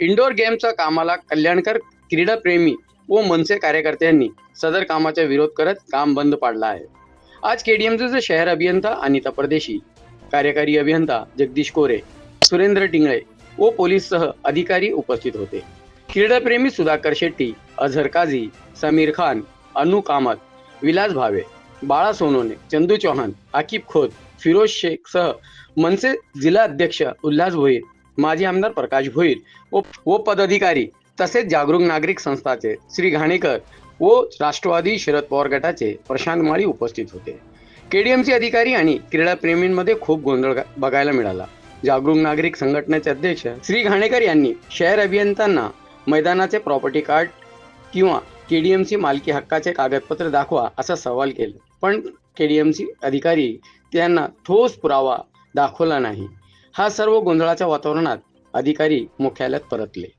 Indoor गेमच्या कामाला कल्याणकर क्रीडाप्रेमी व मनसे कार्यकर्त्यांनी सदर कामाचा विरोध करत काम बंद पाडलं आहे. आज केडीएमचे शहर अभियंता अनिता परदेशी कार्यकारी अभियंता जगदीश कोरे सुरेंद्र टिंगळे व पोलीससह अधिकारी उपस्थित होते. क्रीडाप्रेमी सुधाकर शेट्टी अझर काझी समीर खान अनु कामत विलास भावे बाळा सोनोने चंदू चौहान आकिब खोत फिरोज शेख सह मनसे जिल्हा अध्यक्ष उल्हास भोईर माजी आमदार प्रकाश भोईर व व पदाधिकारी तसेच जागरूक नागरिक संस्थाचे श्री घाणेकर व राष्ट्रवादी शरद पवार गटाचे प्रशांत माळी उपस्थित होते. केडीएमचे अधिकारी आणि क्रीडाप्रेमींमध्ये खूप गोंधळ बघायला मिळाला. जागरूक नागरिक संघटनेचे अध्यक्ष श्री घाणेकर यांनी शहर अभियंत्यांना मैदानाचे प्रॉपर्टी कार्ड किंवा केडीएमसी मालकी हक्काचे कागदपत्र दाखवा असा सवाल केला. पण केडीएमसी अधिकारी त्यांना ठोस पुरावा दाखवला नाही. हा सर्व गोंधळाच्या वातावरणात अधिकारी मुख्यालयात परतले.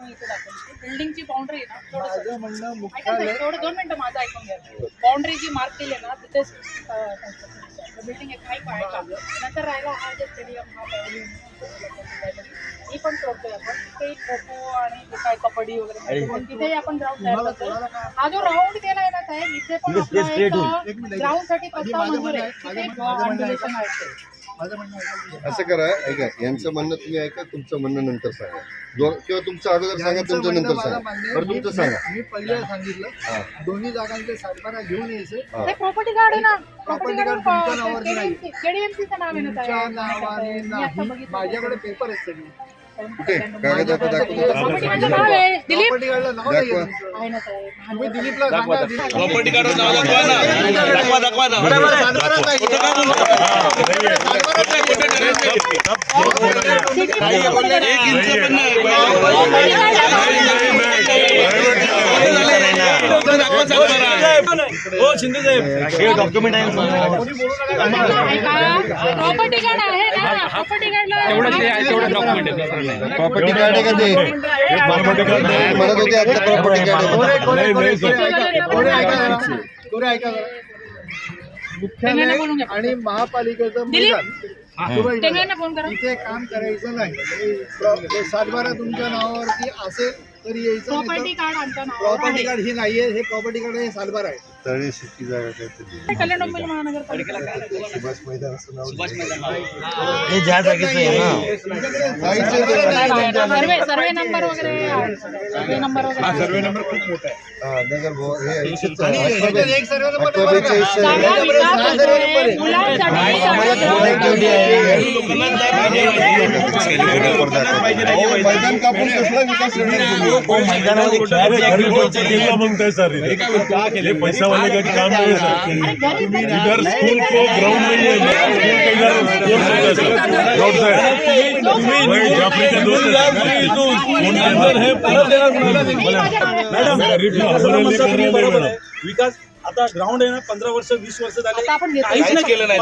बिल्डिंगची बाउंड्री आहे ना माझं म्हणणं मुख्यालय थोडं दोन मिनिटं माझं ऐकून घ्या. बाउंड्री जी मार्क केली आहे ना तिथेच बिल्डिंग एक काही आहे का? नंतर राहिला हा जे स्टेडियम हा ही पण तोडतोय आपण. ते खो खो आणि काय कबड्डी वगैरे पण तिथेही आपण ग्राउंड तयार करतोय. हा जो राऊंड केलाय ना साहेब इथे पण ग्राउंडसाठी प्रस्ताव मंजूर आहे. तिथे आहे. असं करा ऐका यांचं म्हणणं तुम्ही ऐका तुमचं म्हणणं नंतर सांगा. जो किंवा तुमचं अगोदर सांगा तुमचं नंतर सांगा. बरं तुमचं सांगा. मी- पहिले सांगितलं. दोन्ही जागांचे सातबारा घेऊन यायचे. हा. प्रॉपर्टी कार्ड आहे ना. प्रॉपर्टी कार्ड तुमच्या नावावर नाही. तुमच्या नावाने. माझ्याकडे पेपर आहेत सगळे. कुठे प्रॉपर्टी कार्डचं नाव आहे. दिलीप? प्रॉपर्टी कार्डला नाव नाही दाखवा. आहे. आहे ना दाखवा दाखवा. आहे. एक इंच पण नाही. हो प्रॉपर्टी कार्ड आहे ना? प्रॉपर्टी कार्डला प्रॉपर्टी कार्ड आहे का ते? म्हणत होते आता प्रॉपर्टी कार्ड मुख्यालय. आणि महापालिकेचं. मैदान. इथे काम करायचं नाही. सातबारा तुमच्या नावावरती असेल तरी यायचं प्रॉपर्टी कार्ड ही नाहीये. हे प्रॉपर्टी कार्ड हे सातबारा आहे. तळी सिटी जागा काहीतरी कल्याण डोंबिवली महानगरपालिका सुभाष मैदान असं नाव सर्वे सर्वे नंबर वगैरे सर्वे नंबर वगैरे हा, नगर भवन हे इथेच आणि आहे. ह्याच्यात एक सर्वे नंबर अठरा नंबर आहे. बेचाळीस आहे. जागा ह्याच्यामध्ये विकास सहा सर्वे होतोय. नंबर आहे. मुलांसाठी आम्हाला जागा थोडं एक तेवढी आहे. अहो, मैदान कापून कसला विकास ये पैसा वाले का काम नहीं है अरे घरी इधर स्कूल को ग्राउंड नहीं है है ग्राउंड साइड वही जाफरी का दोस्त है विकास आता ग्राउंड आहे ना पंधरा वर्ष वीस वर्ष झाले. काहीच नाही केलं नाही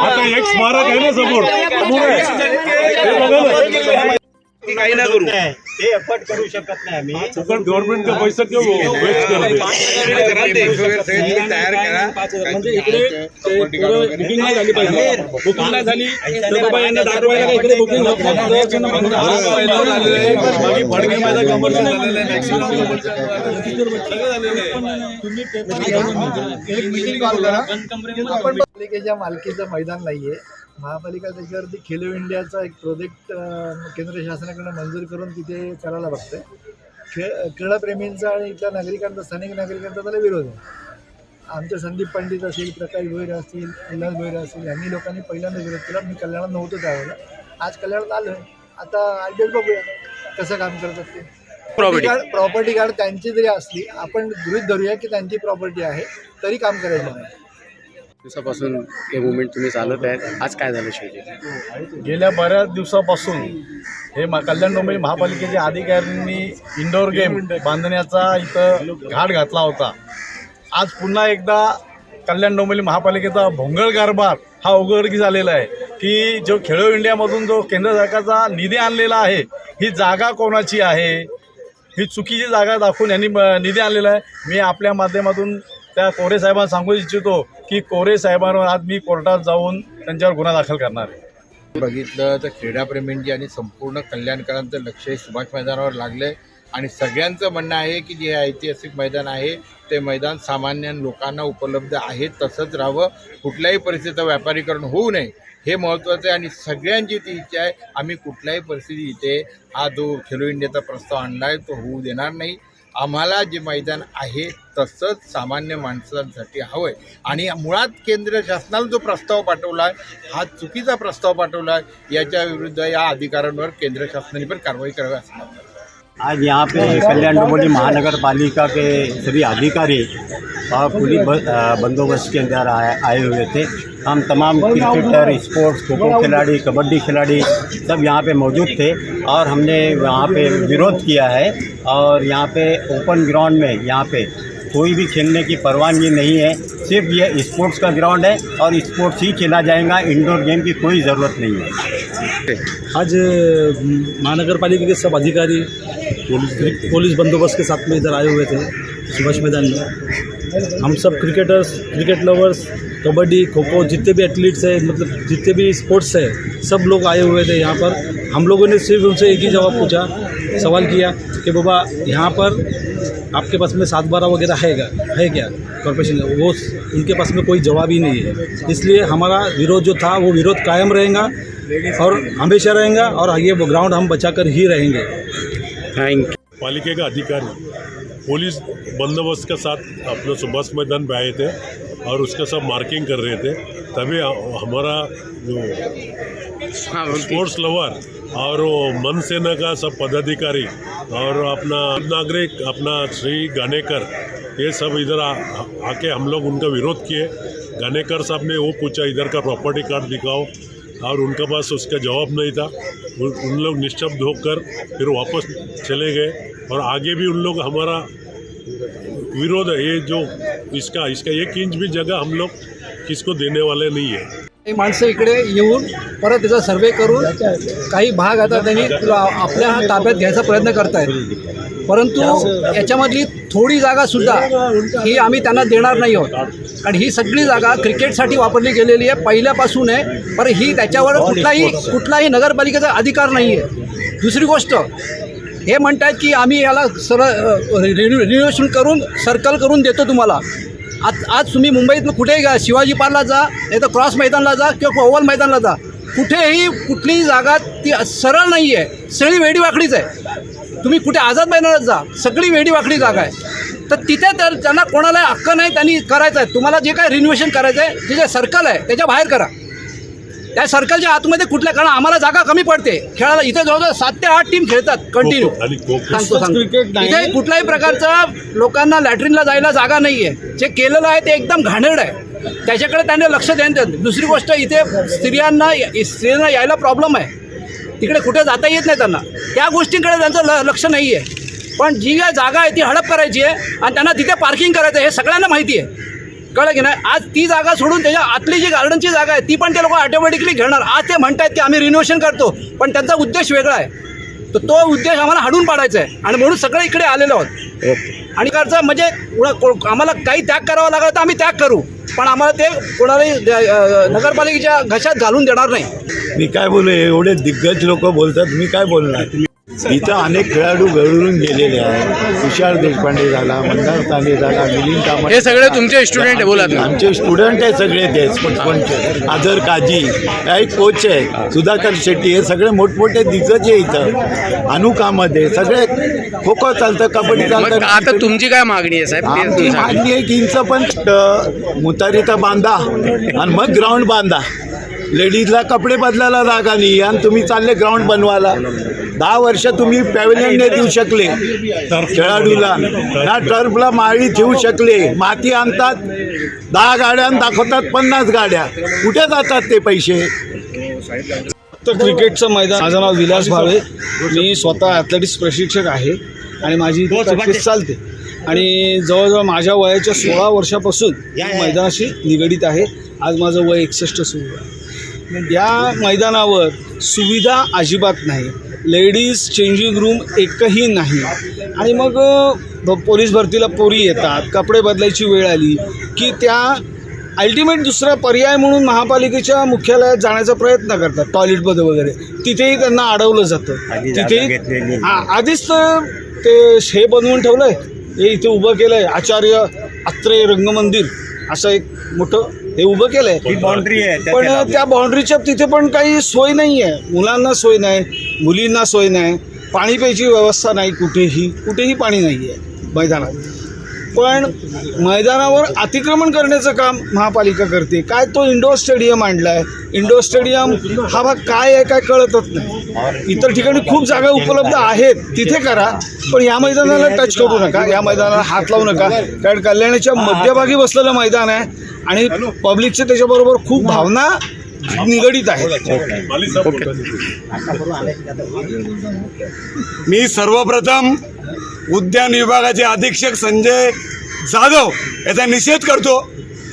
आता एक स्मारक आहे ना समोर हे ना काही ना करू हे एफर्ट करू शकत नाही आम्ही फुकट गव्हर्नमेंट का पैसा क्यों वेस्ट तयार करा म्हणजे इकडे बुकिंग नाही झाली पाहिजे बुकिंग नाही झाली तर बाबा यांना दाखवायला का इकडे बुकिंग होत नाही फडके मैदान कमर्शियल झालेलं एक मीटिंग कॉल करा पालिकेच्या मालकीचं मैदान नाहीये. महापालिका त्याच्यावरती खेलो इंडियाचा एक प्रोजेक्ट केंद्र शासनाकडे मंजूर करून तिथे करायला बघते खेळ क्रीडाप्रेमींचा आणि इथल्या नागरिकांचा स्थानिक नागरिकांचा त्याला विरोध आहे. आमचे संदीप पंडित असतील प्रकाश भोईर असतील उल्हास भोईर असतील यांनी लोकांनी पहिल्यांदा विरोध केला. मी कल्याणात नव्हतो त्यावेळेला. आज कल्याणात आलो आता आय बघूया. कसं काम करतात ते. प्रॉपर्टी कार्ड प्रॉपर्टी कार्ड त्यांची जरी असली आपण गृहित धरूया की त्यांची प्रॉपर्टी आहे तरी काम करायचं. नाही दिवसापासून हे मुवमेंट तुम्ही चालत आहेत. आज काय झालं शेवटी गेल्या बऱ्याच दिवसापासून हे म कल्याण डोंबिवली महापालिकेच्या अधिकाऱ्यांनी इंडोर गेम बांधण्याचा इथं घाट घातला होता. आज पुन्हा एकदा कल्याण डोंबिवली महापालिकेचा भोंगळ कारभार हा उघडकी झालेला आहे की जो खेळो इंडियामधून जो केंद्र सरकारचा निधी आणलेला आहे ही जागा कोणाची आहे? ही चुकीची जागा दाखवून यांनी निधी आणलेला आहे. मी आपल्या माध्यमातून त्या कोरे साहेबांना सांगू इच्छितो की कोरे साहेबांवर आज मी कोर्टात जाऊन त्यांच्यावर गुन्हा दाखल करणार आहे. बघितलं तर क्रीडाप्रेमींची आणि संपूर्ण कल्याणकरांचं लक्ष हे सुभाष मैदानावर लागलं आणि सगळ्यांचं म्हणणं आहे की जे ऐतिहासिक मैदान आहे ते मैदान सामान्य लोकांना उपलब्ध आहे तसंच राहावं. कुठल्याही परिस्थितीचं व्यापारीकरण होऊ नये. हे महत्त्वाचं आहे आणि सगळ्यांची ती इच्छा आहे आम्ही कुठल्याही परिस्थिती इथे हा जो खेलो इंडियाचा प्रस्ताव आणला आहे तो होऊ देणार नाही आम्हाला जे मैदान आहे तसंच सामान्य माणसांसाठी हवं आहे आणि मुळात केंद्र शासनाला जो प्रस्ताव पाठवला आहे हा चुकीचा प्रस्ताव पाठवला आहे याच्या विरुद्ध या अधिकाऱ्यांवर केंद्र शासनाने पण कारवाई करावी असं वाटतं. आज यहाँ पे कल्याण डोंबिवली महानगर पालिका के सभी अधिकारी और पुलिस बंदोबस्त के अंदर आए हुए थे। हम तमाम क्रिकेटर स्पोर्ट्स खो खो खिलाड़ी, कबड्डी खिलाड़ी सब यहाँ पे मौजूद थे और हमने यहाँ पे विरोध किया है और यहाँ पे ओपन ग्राउंड में यहाँ पे कोई भी खेलने की परवानगी नहीं है। सिर्फ़ ये स्पोर्ट्स का ग्राउंड है और स्पोर्ट्स ही खेला जाएगा इंडोर गेम की कोई ज़रूरत नहीं है। आज महानगर पालिका के सब अधिकारी पुलिस पुलिस बंदोबस्त के साथ में इधर आए हुए थे सुभाष मैदान में। हम सब cricketers, cricket lovers kabaddi kho kho जितने भी एथलीट्स हैं मतलब जितने भी स्पोर्ट्स हैं, सब लोग आए हुए थे यहाँ पर। हम लोगों ने सिर्फ़ उनसे एक ही जवाब पूछा, सवाल किया कि, बाबा, यहाँ पर आपके पास में सात बारह वगैरह है क्या? है क्या? कॉरपोरेशन वो उनके पास में कोई जवाब ही नहीं है। इसलिए हमारा विरोध जो था, वो विरोध कायम रहेगा और हमेशा रहेगा और ये ग्राउंड हम बचा कर ही रहेंगे। थँक्यू पालिके का अधिकारी पुलिस बंदोबस्त के साथ अपने सुभाष मैदान पे आए थे और उसका सब मार्किंग कर रहे थे तभी हमारा जो स्पोर्ट्स लवर और वो मन सेना का सब पदाधिकारी और अपना नागरिक अपना श्री गानेकर ये सब इधर आके हम लोग उनका विरोध किए। गानेकर साहब ने वो पूछा इधर का प्रॉपर्टी कार्ड दिखाओ। और उनके पास उसका जवाब नहीं था। उन उन लोग निश्शब्द होकर फिर वापस चले गए। और आगे भी उन लोग हमारा विरोध है। ये जो इसका इसका एक इंच भी जगह हम लोग किसको देने वाले नहीं है। काही माणसं इकडे येऊन परत त्याचा सर्वे करून काही भाग आता त्यांनी आपल्या ताब्यात घ्यायचा प्रयत्न करतायत. परंतु याच्यामधली थोडी जागा सुद्धा ही आम्ही त्यांना देणार नाही आहोत. कारण ही सगळी जागा क्रिकेटसाठी वापरली गेलेली आहे पहिल्यापासून आहे. पर ही त्याच्यावर कुठलाही कुठलाही नगरपालिकेचा अधिकार नाही आहे दुसरी गोष्ट हे म्हणतात की आम्ही याला सरळ रिन्युएशन करून सर्कल करून देतो तुम्हाला. आज आज तुम्ही मुंबईत कुठेही जा शिवाजी पार्कला जा नाही तर क्रॉस मैदानला जा किंवा ओव्हल मैदानला जा कुठेही कुठलीही जागा ती सरळ नाही आहे सगळी वेडीवाकडीच आहे. तुम्ही कुठे आझाद मैदानात जा सगळी वेडीवाकडी जागा आहे. तर तिथे तर त्यांना कोणाला हक्क नाही त्यांनी करायचं आहे. तुम्हाला जे काय रिनोव्हेशन करायचं आहे जे जे सर्कल आहे त्याच्या बाहेर करा. त्या सर्कलच्या आतमध्ये कुठल्या? कारण आम्हाला जागा कमी पडते. खेळायला इथे जवळजवळ सात ते आठ टीम खेळतात कंटिन्यू सांगतो सांगतो. इथे कुठल्याही प्रकारचा लोकांना लॅट्रिनला जायला जागा नाही आहे जे केलेलं आहे ते एकदम घाणेरड आहे. त्याच्याकडे त्यांनी लक्ष द्यायचं दुसरी गोष्ट इथे स्त्रियांना स्त्रियांना यायला प्रॉब्लेम आहे. तिकडे कुठे जाता येत नाही त्यांना. त्या गोष्टींकडे त्यांचं ल लक्ष नाही आहे पण जी काय जागा आहे ती हडप करायची आहे आणि त्यांना तिथे पार्किंग करायचं आहे हे सगळ्यांना माहिती आहे. कळलं की नाही? आज ती जागा सोडून त्याच्या आतली जी गार्डनची जागा आहे ती पण ते लोक ऑटोमॅटिकली घेणार. आज ते म्हणतात की आम्ही रिनोव्हेशन करतो. पण त्यांचा उद्देश वेगळा आहे. तर तो उद्देश आम्हाला हाडून पाडायचा आहे आणि म्हणून सगळे इकडे आलेलो आहोत. आणि करचा म्हणजे को- आम्हाला काही त्याग करावा लागला तर आम्ही त्याग करू. पण आम्हाला ते कोणालाही नगरपालिकेच्या घशात घालून देणार नाही. मी काय बोलू एवढे दिग्गज लोक बोलतात मी काय बोलणार? इथं अनेक खेळाडू घडून गेलेले आहेत. तुषार देशपांडे झाला मंदार तांडे झाला मिलिंद कामत हे सगळे तुमचे स्टुडंट आहे बोला तुम्ही. आमचे स्टुडंट आहे सगळे ते पंच आझर काजी काही कोच आहे सुधाकर शेट्टी हे सगळे मोठमोठे दिग्गज आहे इथं. अनुकामध्ये सगळे खो खो चालतं कबड्डी मग चालतं. आता तुमची काय मागणी आहे साहेब? ते आमची तुम्ही सांगा. मागणी आहे की इंचं पण अ, मुतारीचा बांधा आणि मग ग्राउंड बांधा. लेडीजला कपडे बदलायला जागा नाही आणि तुम्ही चालले ग्राउंड बनवायला. दहा वर्ष तुम्ही पॅव्हलियन नाही देऊ शकले. खेळाडूला. ना टर्फला माळी ठेवू शकले. माती आणतात. दहा गाड्या आणि दाखवतात पन्नास गाड्या. कुठे जातात ते पैसे? तर क्रिकेटचं मैदान. माझं नाव विलास भावे. मी स्वतः ॲथलेटिक्स प्रशिक्षक आहे आणि माझी प्रॅक्टिस चालते. आणि जवळजवळ माझ्या वयाच्या सोळा वर्षापासून मैदानाशी निगडीत आहे. आज माझं वय एकसष्ट सुरू आहे. या मैदानावर सुविधा अजिबात नाही. लेडीज चेंजिंग रूम एकही नाही. आणि मग पोलीस भरतीला पोरी येतात कपडे बदलायची वेळ आली की त्या अल्टिमेट दुसरा पर्याय म्हणून महापालिकेच्या मुख्यालयात जाण्याचा प्रयत्न करतात टॉयलेटमध्ये वगैरे. तिथेही त्यांना अडवलं जातं. तिथेही हा, आधीच तर ते हे बनवून ठेवलंय. हे इथे उभं केलंय आचार्य अत्रे रंगमंदिर असं एक मोठं हे उभं केलंय. बाउंड्री आहे पण त्या बाउंड्रीच्या तिथे पण काही सोय नाही आहे मुलांना सोय नाही मुलींना सोय नाही पाणी प्यायची व्यवस्था नाही कुठेही कुठेही पाणी नाही आहे मैदानात. पण मैदानावर अतिक्रमण करण्याचं काम महापालिका करते. काय तो इंडोर स्टेडियम आणला आहे इंडोर स्टेडियम हा भाग काय आहे काय कळतच नाही. इतर ठिकाणी खूप जागा उपलब्ध आहेत तिथे करा पण या मैदानाला टच करू नका या मैदानाला हात लावू नका कारण कल्याणाच्या मध्यभागी बसलेलं मैदान आहे आणि पब्लिकचे त्याच्याबरोबर खूप भावना निगडीत आहेत. मी सर्वप्रथम उद्यान विभागाचे अधीक्षक संजय जाधव याचा निषेध करतो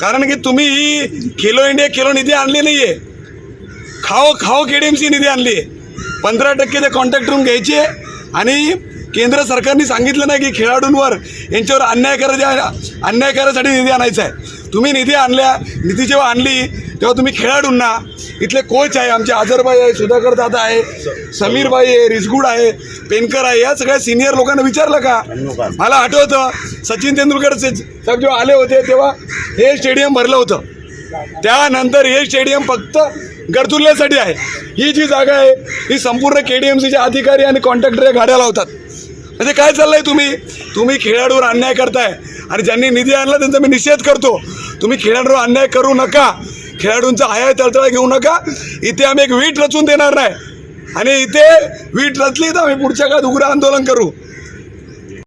कारण की तुम्ही ही खेलो इंडिया खेलो निधी आणली नाही आहे खाओ खाओ के निधी आणली आहे. पंधरा टक्के ते कॉन्टॅक्ट रूम घ्यायचे आणि केंद्र सरकारने सांगितलं नाही की खेळाडूंवर यांच्यावर अन्याय करायच्या अन्याय करायसाठी निधी आणायचा आहे. तुम्ही निधी आणल्या निधी जेव्हा आणली तेव्हा तुम्ही खेळाडूंना इथले कोच आहे आमचे आजरबाई आहे सुधाकर दादा आहे समीरबाई आहे रिसगुड आहे पेनकर आहे या सगळ्या सिनियर लोकांना विचारलं का? मला आठवतं सचिन तेंडुलकर साहेब जेव्हा आले होते तेव्हा हे स्टेडियम भरलं होतं. त्यानंतर हे स्टेडियम फक्त गडचुल्ल्यासाठी आहे. ही जी जागा आहे ही संपूर्ण के डी एम सीचे अधिकारी आणि कॉन्ट्रॅक्टर या गाड्या लावतात. म्हणजे काय चाललंय तुम्ही? तुम्ही खेळाडूवर अन्याय करताय आणि ज्यांनी निधी आणला त्यांचा मी निषेध करतो. तुम्ही खेळाडूवर अन्याय करू नका. खेळाडूंचा आया तळतळा घेऊ नका. इथे आम्ही एक वीट रचून देणार नाही. आणि इथे वीट रचली तर आम्ही पुढच्या काळात उग्र आंदोलन करू.